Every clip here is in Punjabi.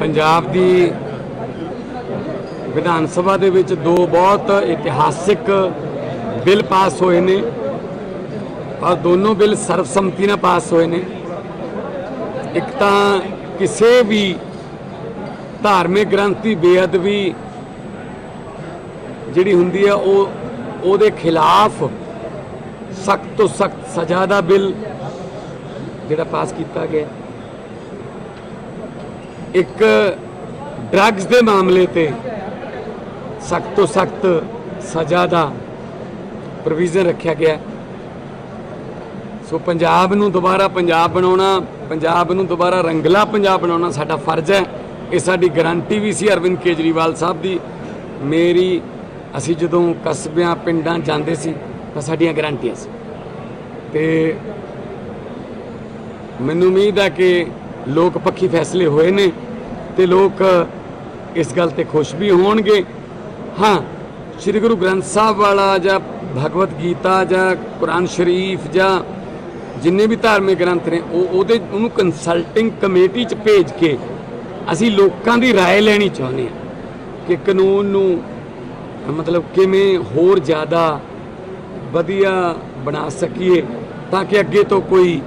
ਪੰਜਾਬ ਦੀ ਵਿਧਾਨ ਸਭਾ ਦੇ ਵਿੱਚ ਦੋ ਬਹੁਤ ਇਤਿਹਾਸਿਕ ਬਿੱਲ ਪਾਸ ਹੋਏ ਨੇ ਔਰ ਦੋਨੋਂ ਬਿੱਲ ਸਰਬਸੰਮਤੀ ਨਾਲ ਪਾਸ ਹੋਏ ਨੇ। ਇੱਕ ਤਾਂ ਕਿਸੇ ਵੀ ਧਾਰਮਿਕ ਗ੍ਰੰਥ ਦੀ ਬੇਅਦਬੀ ਜਿਹੜੀ ਹੁੰਦੀ ਹੈ, ਉਹ ਉਹਦੇ ਖਿਲਾਫ ਸਖਤ ਤੋਂ ਸਖਤ ਸਜ਼ਾ ਦਾ ਬਿੱਲ ਜਿਹੜਾ ਪਾਸ ਕੀਤਾ ਗਿਆ। ਇੱਕ ਡਰੱਗਸ ਦੇ ਮਾਮਲੇ ਤੇ ਸਖਤ ਤੋਂ ਸਖਤ ਸਜ਼ਾ ਦਾ ਪ੍ਰੋਵੀਜ਼ਨ ਰੱਖਿਆ ਗਿਆ। ਸੋ ਪੰਜਾਬ ਨੂੰ ਦੁਬਾਰਾ ਪੰਜਾਬ ਬਣਾਉਣਾ, ਪੰਜਾਬ ਨੂੰ ਦੁਬਾਰਾ ਰੰਗਲਾ ਪੰਜਾਬ ਬਣਾਉਣਾ ਸਾਡਾ ਫਰਜ਼ ਹੈ। ਇਹ ਸਾਡੀ ਗਾਰੰਟੀ ਵੀ ਸੀ ਅਰਵਿੰਦ ਕੇਜਰੀਵਾਲ ਸਾਹਿਬ ਦੀ। ਮੇਰੀ, ਅਸੀਂ ਜਦੋਂ ਕਸਬਿਆਂ, ਪਿੰਡਾਂ ਜਾਂਦੇ ਸੀ ਤਾਂ ਸਾਡੀਆਂ ਗਾਰੰਟੀਆਂ ਸੀ। ਤੇ ਮੈਨੂੰ ਉਮੀਦ ਹੈ ਕਿ ਲੋਕ ਪੱਖੀ ਫੈਸਲੇ ਹੋਏ ਨੇ ਤੇ ਲੋਕ ਇਸ ਗੱਲ ਤੇ ਖੁਸ਼ ਵੀ ਹੋਣਗੇ ਹਾਂ ਸ੍ਰੀ ਗੁਰੂ ਗ੍ਰੰਥ ਸਾਹਿਬ ਵਾਲਾ ਜਾਂ ਭਗਵਤ ਗੀਤਾ ਜਾਂ ਕੁਰਾਨ ਸ਼ਰੀਫ ਜਾਂ ਜਿੰਨੇ ਵੀ ਧਾਰਮਿਕ ਗ੍ਰੰਥ ਨੇ ਉਹ ਉਹਦੇ ਉਹਨੂੰ ਕੰਸਲਟਿੰਗ ਕਮੇਟੀ ਚ ਭੇਜ ਕੇ ਅਸੀਂ ਲੋਕਾਂ ਦੀ رائے ਲੈਣੀ ਚਾਹੁੰਦੇ ਹਾਂ ਕਿ ਕਾਨੂੰਨ ਨੂੰ ਮਤਲਬ ਕਿਵੇਂ ਹੋਰ ਜ਼ਿਆਦਾ ਵਧੀਆ ਬਣਾ ਸਕੀਏ ਤਾਂ ਕਿ ਅੱਗੇ ਤੋਂ ਕੋਈ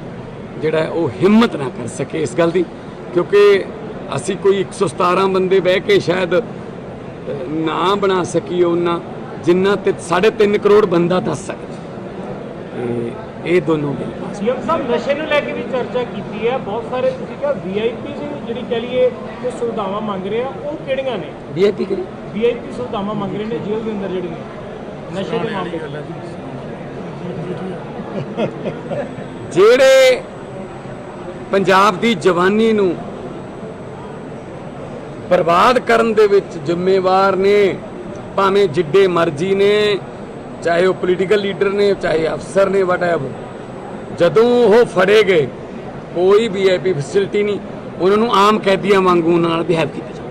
ਜਿਹੜਾ ਉਹ ਹਿੰਮਤ ਨਾ ਕਰ ਸਕੇ ਇਸ ਗੱਲ ਦੀ ਕਿਉਂਕਿ ਅਸੀਂ ਕੋਈ 117 ਬੰਦੇ ਬਹਿ ਕੇ ਸ਼ਾਇਦ ਨਾ ਬਣਾ ਸਕੀਏ ਉਹਨਾਂ ਜਿੰਨਾ ਤੇ 3.5 ਕਰੋੜ ਬੰਦਾ ਦੱਸ ਸਕਦਾ। ਇਹ ਦੋਨੋਂ ਬਿੱਲ ਪਾਸ ਸੀਐਮ ਸਾਹਿਬ ਨਸ਼ੇ ਨੂੰ ਲੈ ਕੇ ਵੀ ਚਰਚਾ ਕੀਤੀ ਹੈ ਬਹੁਤ ਸਾਰੇ ਤੁਸੀਂ ਕਿਹਾ ਵੀਆਈਪੀ ਜਿਹੜੀ ਕਹ ਲਈਏ ਕਿ ਸੁਵਿਧਾਵਾਂ ਮੰਗ ਰਹੇ ਆ ਉਹ ਕਿਹੜੀਆਂ ਨੇ? ਵੀਆਈਪੀ ਕਰੀ ਵੀਆਈਪੀ ਸੁਵਿਧਾਵਾਂ ਮੰਗ ਰਹੇ ਨੇ ਜੇਲ੍ਹ ਦੇ ਅੰਦਰ ਜਿਹੜੀਆਂ। ਨਸ਼ੇ ਦੇ ਮਾਮਲੇ। ਜਿਹੜੇ ਪੰਜਾਬ ਦੀ ਜਵਾਨੀ ਨੂੰ ਬਰਬਾਦ ਕਰਨ ਦੇ ਵਿੱਚ ਜ਼ਿੰਮੇਵਾਰ ਨੇ, ਭਾਵੇਂ ਜਿੱਡੇ ਮਰਜ਼ੀ ਨੇ, ਚਾਹੇ ਉਹ ਪੋਲੀਟੀਕਲ ਲੀਡਰ ਨੇ, ਚਾਹੇ ਅਫਸਰ ਨੇ ਵਟਐਵਰ ਜਦੋਂ ਉਹ ਫੜੇ ਗਏ, ਕੋਈ ਵੀਆਈਪੀ ਫੈਸਿਲਿਟੀ ਨਹੀਂ, ਉਹਨਾਂ ਨੂੰ ਆਮ ਕੈਦੀਆਂ ਵਾਂਗੂ ਨਾਲ ਬਿਹੇਵ ਕੀਤਾ ਜਾਂਦਾ।